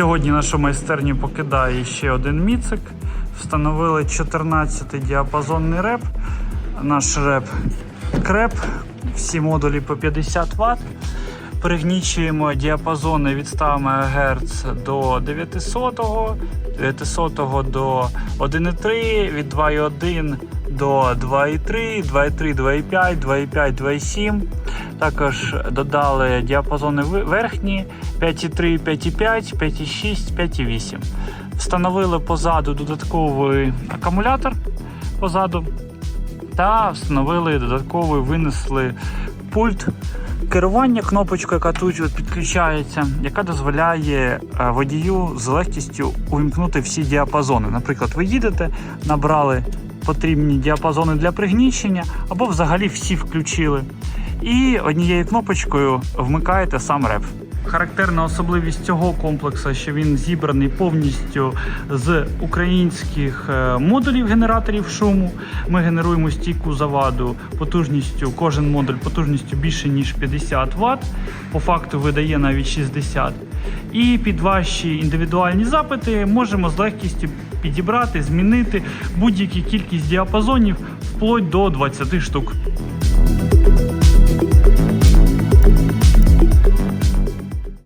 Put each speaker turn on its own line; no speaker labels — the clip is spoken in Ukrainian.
Сьогодні нашу майстерню покидає ще один міцик. Встановили 14 діапазонний реп. Наш реп креп, всі модулі по 50 Вт. Пригнічуємо діапазони від 100 МГц до 900, 900 до 1,3, від 2,1 до 2,3, 2,3, 2,5, 2,5, 2,7. Також додали діапазони верхні 5,3, 5,5, 5,6, 5,8. Встановили позаду додатковий акумулятор позаду та встановили додатковий, винесли пульт керування, кнопочку, яка тут підключається, яка дозволяє е, водію з легкістю увімкнути всі діапазони. Наприклад, ви їдете, набрали потрібні діапазони для пригнічення, або взагалі всі включили. І однією кнопочкою вмикаєте сам реп. Характерна особливість цього комплексу, що він зібраний повністю з українських е, модулів генераторів шуму. Ми генеруємо стійку заваду потужністю, кожен модуль потужністю більше ніж 50 Вт. По факту видає навіть 60. І під ваші індивідуальні запити можемо з легкістю підібрати, змінити будь-яку кількість діапазонів вплоть до 20 штук.